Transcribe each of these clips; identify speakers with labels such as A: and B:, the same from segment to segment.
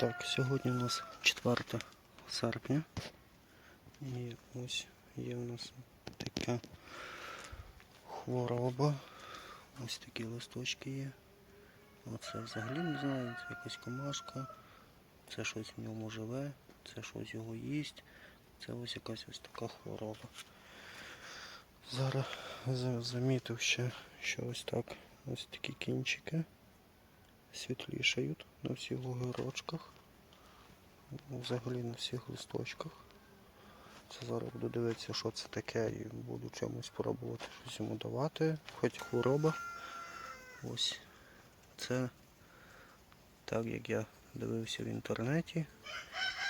A: Так, сьогодні у нас 4 серпня. І ось є у нас така хвороба. Ось такі листочки є. Оце взагалі не знаю, це якась комашка. Це щось в ньому живе, це щось його їсть. Це ось якась ось така хвороба. Зараз замітив ще, що ось так ось такі кінчики світлішають на всіх огірочках. Взагалі на всіх листочках. Це зараз буду дивитися, що це таке, і буду чомусь пробувати щось йому давати. Хоч хвороба. Ось це так як я дивився в інтернеті,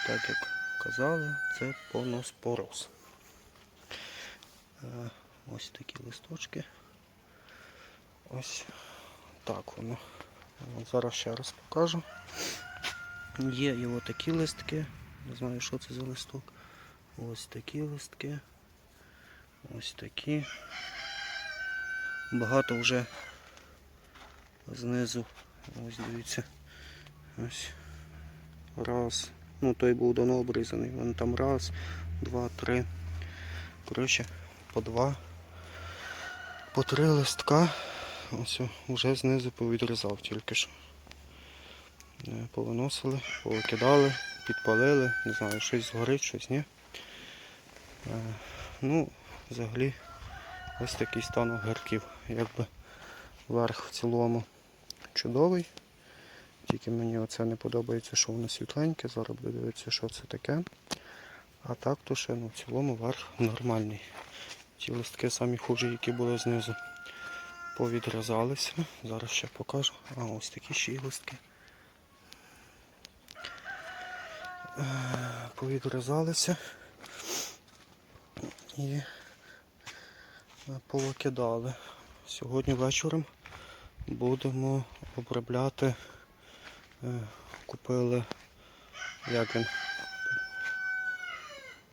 A: так як казали, це поноспороз. Е, Ось такі листочки. Ось так воно. Зараз ще раз покажу. Є і отакі листки. Не знаю, що це за листок. Ось такі листки. Ось такі. Багато вже знизу. Ось дивіться. Ось. Раз. Ну той був давно обрізаний. Вон там раз, два, три. Коротше, по два. По три листка. Ось вже знизу повідрізав тільки що. Е, Повиносили, повикидали, підпалили, не знаю, щось згорить, щось ні. Е, Ну, взагалі, ось такий стан огірків. Якби верх в цілому чудовий. Тільки мені оце не подобається, що воно світленьке. Зараз буду дивитися, що це таке. А так то ще ну, в цілому верх нормальний. Ті листки самі хужі, які були знизу, повідрізалися. Зараз ще покажу. А ось такі ще. Е, Повідрізалися і е, повикидали. Сьогодні вечором будемо обробляти. Е, Купили як він.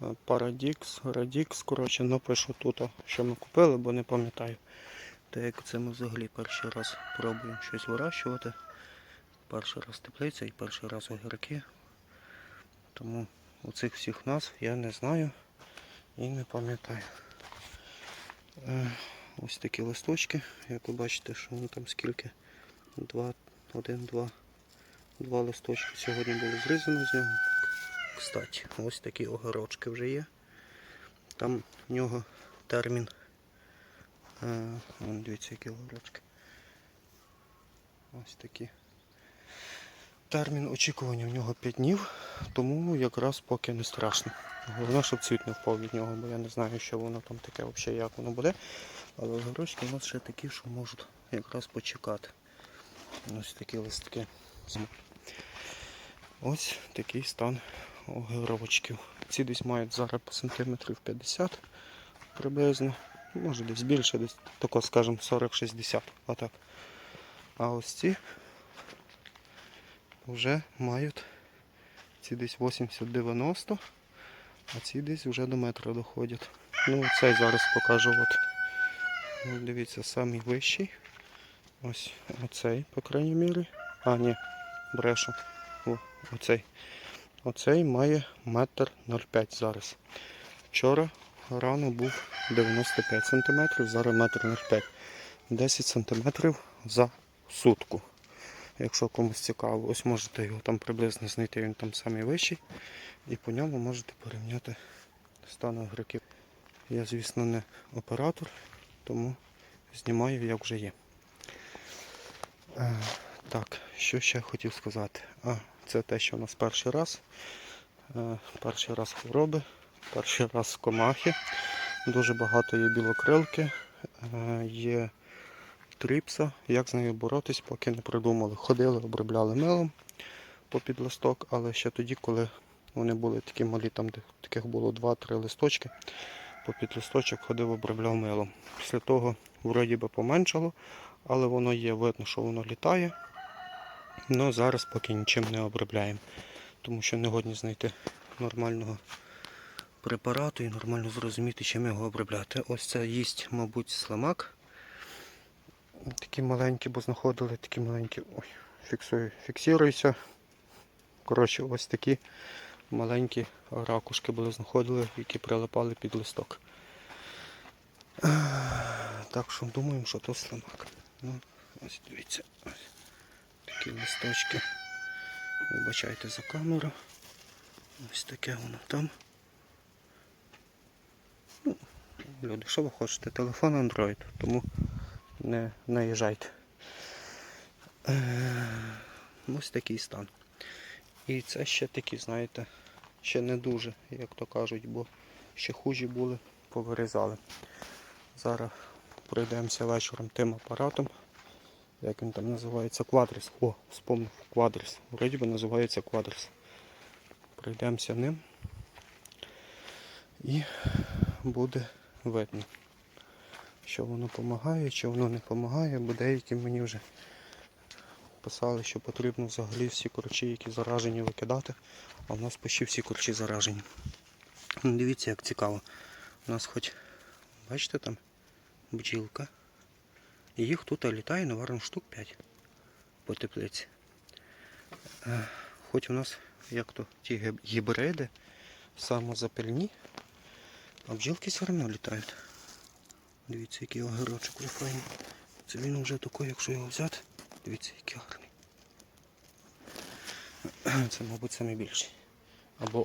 A: Е, Парадікс, Радікс, коротше, напишу тут, що ми купили, бо не пам'ятаю. Так як це ми взагалі перший раз пробуємо щось вирощувати. Перший раз теплиця і перший раз огірки. Тому оцих всіх назв я не знаю і не пам'ятаю. Е, Ось такі листочки, як ви бачите, що вони там скільки? Два, один, два. Два листочки сьогодні було зрізано з нього. Кстати, ось такі огорочки вже є. Там в нього термін. Е, вон, дивіться, які огорочки. Ось такі. Термін очікування в нього 5 днів, тому якраз поки не страшно. Головне, щоб цвіт не впав від нього, бо я не знаю, що воно там таке, взагалі, як воно буде. Але огірочки у нас ще такі, що можуть якраз почекати. Ось такі листки. Ось такий стан огірочків. Ці десь мають зараз по сантиметрів 50 приблизно. Може десь більше, десь тако, скажімо, 40-60. Отак. А ось ці вже мають ці десь 80-90, а ці десь вже до метра доходять. Ну, цей зараз покажу. От. Ну, Дивіться, самий вищий. Ось оцей, по крайній мірі. А, ні, брешу. О, оцей. Оцей має метр 0,5 зараз. Вчора рано був 95 см, зараз метр 0,5. 10 см за сутку. Якщо комусь цікаво, ось можете його там приблизно знайти, він там самий вищий. І по ньому можете порівняти стан огірків. Я, звісно, не оператор, тому знімаю як вже є. Е, так, що ще хотів сказати? А, це те, що у нас перший раз. Е, перший раз хвороби, перший раз в комахи. Дуже багато є білокрилки, е, є тріпса. Як з нею боротись, поки не придумали. Ходили, обробляли милом по підлисток, але ще тоді, коли вони були такі малі, там де таких було 2-3 листочки, по підлисточок ходив, обробляв милом. Після того вроді би поменшало, але воно є, видно, що воно літає. Ну зараз поки нічим не обробляємо, тому що не годні знайти нормального препарату і нормально зрозуміти, чим його обробляти. Ось це їсть, мабуть, слимак. Такі маленькі, бо знаходили такі маленькі. Ой, фіксую, фіксуюся. Коротше, ось такі маленькі ракушки були знаходили, які прилипали під листок. Так що думаємо, що то слимак. Ну, ось дивіться. Ось такі листочки. Вибачайте за камеру. Ось таке воно там. Ну, люди, що ви хочете? Телефон Android, тому не наїжджайте. Е, Ось такий стан. І це ще такі, знаєте, ще не дуже, як то кажуть, бо ще хужі були, повирізали. Зараз пройдемося вечором тим апаратом. Як він там називається? Квадрис. О, спомнив, квадрис. Вроді би називається квадрис. Пройдемося ним. І буде видно, що воно допомагає, чи воно не допомагає, бо деякі мені вже писали, що потрібно взагалі всі корчі, які заражені, викидати, а в нас почти всі корчі заражені. Ну, Дивіться, як цікаво. У нас хоч, бачите там, бджілка. Їх тут літає, наверно, штук 5 по теплиці. Е, Хоч у нас як то ті гіб- гібриди самозапильні, а бджілки все одно літають. Дивіться, який огірочок вже. Це він вже такий, якщо його взяти. Дивіться, який гарний. Це, мабуть, найбільший. Або